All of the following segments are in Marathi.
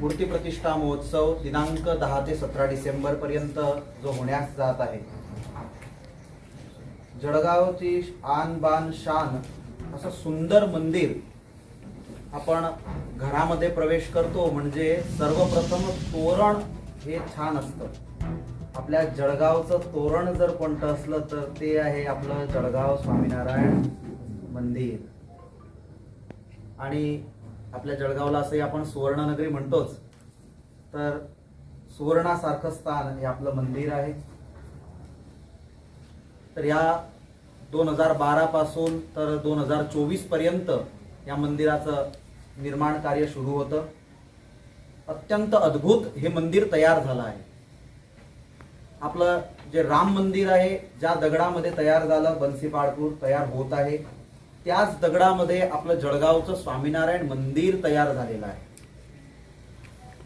मूर्ती प्रतिष्ठा महोत्सव दिनांक दहा ते सतरा डिसेंबर पर्यंत जो होण्यास जात आहे. जळगावची आन बान शान असं सुंदर मंदिर आपण घरामध्ये प्रवेश करतो म्हणजे सर्वप्रथम तोरण हे छान असतं. आपल्या जळगावचं तोरण जर कोणतं असलं तर ते आहे आपलं जळगाव स्वामीनारायण मंदिर. आणि आपल्या जळगावला असंही आपण सुवर्णनगरी म्हणतोच. तर सुवर्णासारखं स्थान हे आपलं मंदिर आहे. तर या दोन हजार बारा पासून तर दोन हजार चोवीसपर्यंत या मंदिराचं निर्माण कार्य सुरू होतं. अत्यंत अद्भुत हे मंदिर तयार झालं आहे. आपलं जे राम मंदिर आहे ज्या दगडामध्ये तयार झालं बन्सीपाळपूर तयार होत आहे. त्याच दगडामध्ये आपलं जळगावचं स्वामीनारायण मंदिर तयार झालेलं आहे.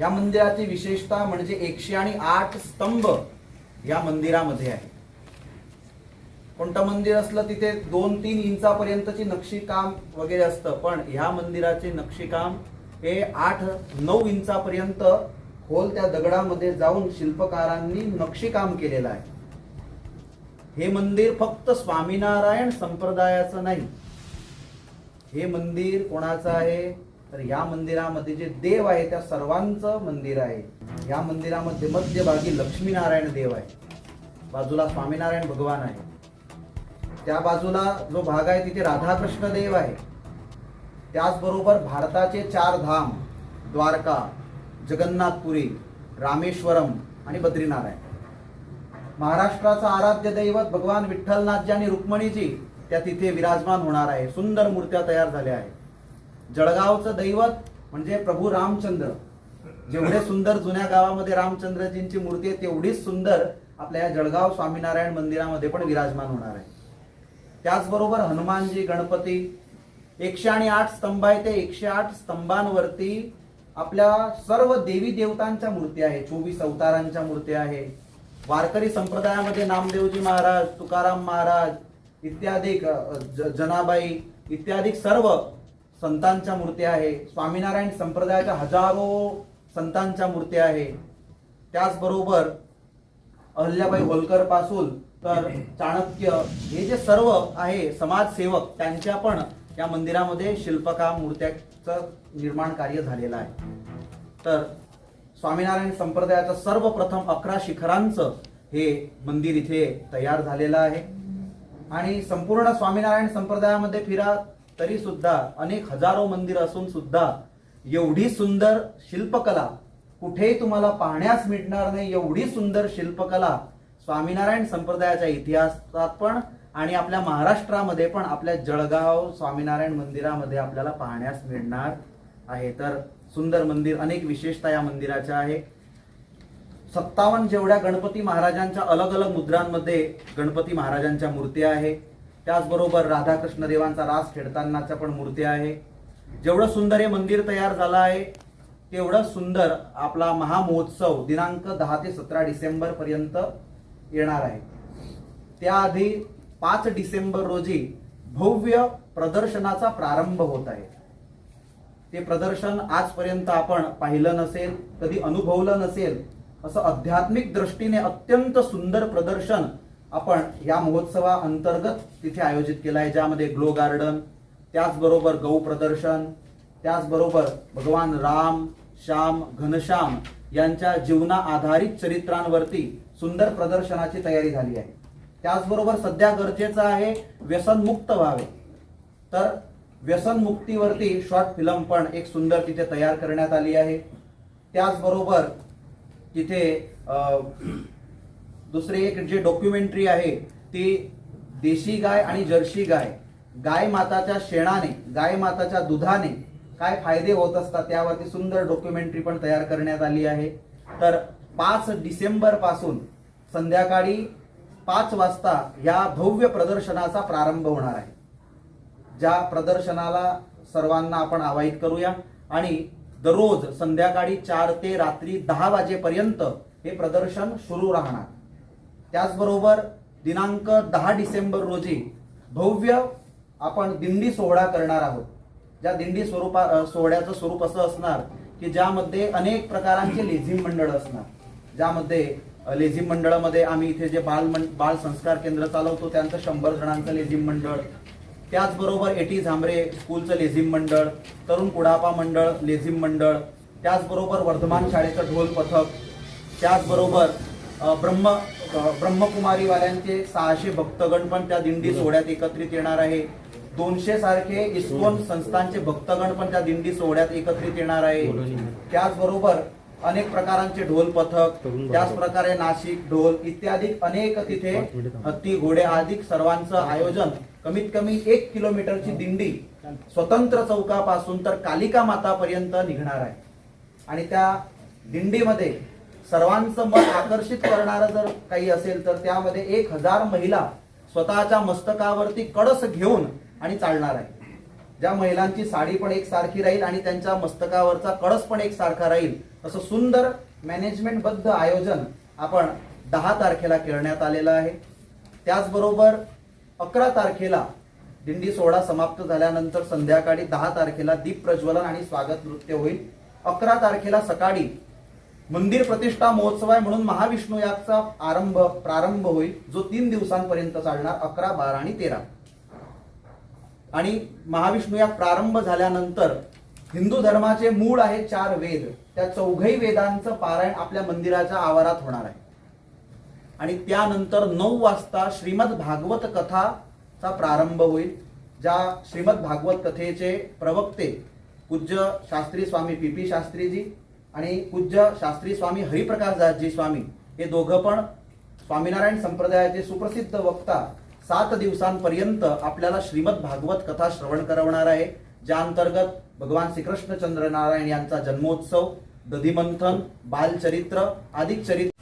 या मंदिराची विशेषता म्हणजे एकशे आणि आठ स्तंभ या मंदिरामध्ये आहे. कोणतं मंदिर असलं तिथे दोन तीन इंचापर्यंतची नक्षीकाम वगैरे असतं पण ह्या मंदिराचे नक्षीकाम हे आठ नऊ इंचापर्यंत खोल त्या दगडामध्ये जाऊन शिल्पकारांनी नक्षीकाम केलेलं आहे. हे मंदिर फक्त स्वामीनारायण संप्रदायाचं नाही हे मंदिर कोणाचं आहे? तर या मंदिरामध्ये जे देव आहे त्या सर्वांचं मंदिर आहे. या मंदिरामध्ये मध्यभागी लक्ष्मीनारायण देव आहे. बाजूला स्वामीनारायण भगवान आहे. त्या बाजूला जो भाग आहे तिथे राधाकृष्ण देव आहे. त्याचबरोबर भारताचे चार धाम द्वारका जगन्नाथपुरी रामेश्वरम आणि बद्रीनारायण. महाराष्ट्राचं आराध्य दैवत भगवान विठ्ठलनाथजी आणि रुक्मणीजी त्या तिथे विराजमान होणार आहे. सुंदर मूर्त्या तयार झाल्या आहेत. जळगावचं दैवत म्हणजे प्रभू रामचंद्र. जेवढे सुंदर जुन्या गावामध्ये रामचंद्रजींची मूर्ती आहे तेवढीच सुंदर आपल्या या जळगाव स्वामीनारायण मंदिरामध्ये पण विराजमान होणार आहे. त्याचबरोबर हनुमानजी गणपती एकशे आणि आठ स्तंभ आहे. ते एकशे आठ स्तंभांवरती आपल्या सर्व देवी देवतांच्या मूर्ती आहे चोवीस अवतारांच्या मूर्ती आहे वारकरी संप्रदायामध्ये नामदेवजी महाराज तुकाराम महाराज इत्यादी ज- जनाबाई इत्यादी सर्व संतांच्या मूर्त्या आहे. स्वामीनारायण संप्रदायाच्या हजारो संतांच्या मूर्त्या आहे. त्याचबरोबर अहल्याबाई होलकरपासून तर चाणक्य हे जे सर्व आहे समाजसेवक त्यांच्या पण या मंदिरामध्ये शिल्पकाम मूर्त्याचं निर्माण कार्य झालेलं आहे. तर स्वामीनारायण संप्रदायाचं सर्वप्रथम अकरा शिखरांचं हे मंदिर इथे तयार झालेलं आहे. आणि संपूर्ण स्वामीनारायण संप्रदायामध्ये फिरा तरी सुद्धा अनेक हजारो मंदिर असून सुद्धा एवढी सुंदर शिल्पकला कुठेही तुम्हाला पाहण्यास मिळणार नाही एवढी सुंदर शिल्पकला स्वामीनारायण संप्रदायाच्या इतिहासात पण आणि आपल्या महाराष्ट्रामध्ये पण आपल्या जळगाव स्वामीनारायण मंदिरामध्ये आपल्याला पाहण्यास मिळणार आहे. तर सुंदर मंदिर अनेक विशेषता या मंदिराच्या आहे. सत्तावन्न जेवढ्या गणपती महाराजांच्या अलग अलग मुद्रांमध्ये गणपती महाराजांच्या मूर्त्या आहे. त्याचबरोबर राधाकृष्ण देवांचा रास खेळतानाच्या पण मूर्त्या आहे. जेवढं सुंदर हे मंदिर तयार झालं आहे तेवढं सुंदर आपला महामहोत्सव दिनांक दहा ते सतरा डिसेंबर पर्यंत येणार आहे. त्याआधी पाच डिसेंबर रोजी भव्य प्रदर्शनाचा प्रारंभ होत आहे. ते प्रदर्शन आजपर्यंत आपण पाहिलं नसेल कधी अनुभवलं नसेल असं आध्यात्मिक दृष्टीने अत्यंत सुंदर प्रदर्शन आपण या महोत्सवा अंतर्गत तिथे आयोजित केलं आहे ज्यामध्ये ग्लो गार्डन त्याचबरोबर गौ प्रदर्शन त्याचबरोबर भगवान राम श्याम घनश्याम यांच्या जीवना आधारित चरित्रांवरती सुंदर प्रदर्शनाची तयारी झाली आहे. त्याचबरोबर सध्या गरजेचं आहे व्यसनमुक्त व्हावे. तर व्यसनमुक्तीवरती शॉर्ट फिल्म पण एक सुंदर तिथे तयार करण्यात आली आहे. त्याचबरोबर तिथे दुसरे दुसरी एक जे डॉक्युमेंटरी आहे ती देशी गाय आणि जर्सी गाय गाय माताच्या शेणाने गाय माताच्या दुधाने काय फायदे होत असतात त्यावरती सुंदर डॉक्युमेंटरी पण तयार करण्यात आली आहे. तर पाच डिसेंबरपासून संध्याकाळी पाच वाजता या भव्य प्रदर्शनाचा प्रारंभ होणार आहे. ज्या प्रदर्शनाला सर्वांना आपण आवाहित करूया आणि दररोज संध्याकाळी चार ते रात्री दहा वाजेपर्यंत हे प्रदर्शन सुरू राहणार. त्याचबरोबर दिनांक दहा डिसेंबर रोजी भव्य आपण दिंडी सोहळा करणार आहोत. ज्या दिंडी स्वरूपा सोहळ्याचं स्वरूप असं असणार की ज्यामध्ये अनेक प्रकारांचे लेझिम मंडळ असणार. ज्यामध्ये लेझिम मंडळामध्ये आम्ही इथे जे बाल मन बाल संस्कार केंद्र चालवतो त्यांचं शंभर जणांचं लेझिम मंडळ त्याचबरोबर एटी झांबरे स्कूलचं लेझिम मंडळ तरुण कुडापा मंडळ लेझिम मंडळ त्याचबरोबर वर्धमान शाळेचं ढोल पथक त्याचबरोबर ब्रह्म ब्रह्मकुमारीवाल्यांचे सहाशे भक्तगण पण त्या दिंडी सोहळ्यात एकत्रित येणार आहे. दोनशे सारखे इस्कोन संस्थांचे भक्तगण पण त्या दिंडी सोहळ्यात एकत्रित येणार आहे. त्याचबरोबर अनेक प्रकारांचे ढोल पथक त्याच प्रकारे नाशिक ढोल इत्यादी अनेक तिथे हत्ती घोडे आदी सर्वांचं आयोजन. कमीत कमी एक किलोमीटरची दिंडी स्वतंत्र चौकापासून तर कालिका मातापर्यंत निघणार आहे. आणि त्या दिंडीमध्ये सर्वांचं मन आकर्षित करणारं जर काही असेल तर त्यामध्ये एक हजार महिला स्वतःच्या मस्तकावरती कळस घेऊन आणि चालणार आहे ज्या महिलांची साडी पण एक सारखी राहील आणि त्यांच्या मस्तकावरचा कळस पण एक सारखा राहील असं सुंदर मॅनेजमेंटबद्ध आयोजन आपण दहा तारखेला करण्यात आलेलं आहे. त्याचबरोबर अकरा तारखेला दिंडी सोहळा समाप्त झाल्यानंतर संध्याकाळी दहा तारखेला दीप प्रज्वलन आणि स्वागत नृत्य होईल. अकरा तारखेला सकाळी मंदिर प्रतिष्ठा महोत्सव आहे म्हणून महाविष्णू यागचा आरंभ प्रारंभ होईल जो तीन दिवसांपर्यंत चालणार अकरा बारा आणि तेरा. आणि महाविष्णू या प्रारंभ झाल्यानंतर हिंदू धर्माचे मूळ आहे चार वेद. त्या चौघही वेदांचं पारायण आपल्या मंदिराच्या आवारात होणार आहे. आणि त्यानंतर नऊ वाजता श्रीमद भागवत कथाचा प्रारंभ होईल ज्या श्रीमद भागवत कथेचे प्रवक्ते पूज्य शास्त्री स्वामी पी पी शास्त्रीजी आणि पूज्य शास्त्री स्वामी हरिप्रकाश दासजी स्वामी हे दोघं पण स्वामीनारायण संप्रदायाचे सुप्रसिद्ध वक्ता सात दिवसांपर्यंत आपल्याला श्रीमद भागवत कथा श्रवण करवणार आहे. ज्या अंतर्गत भगवान श्रीकृष्णचंद्र नारायण यांचा जन्मोत्सव दधिमंथन बालचरित्र आदी चरित्र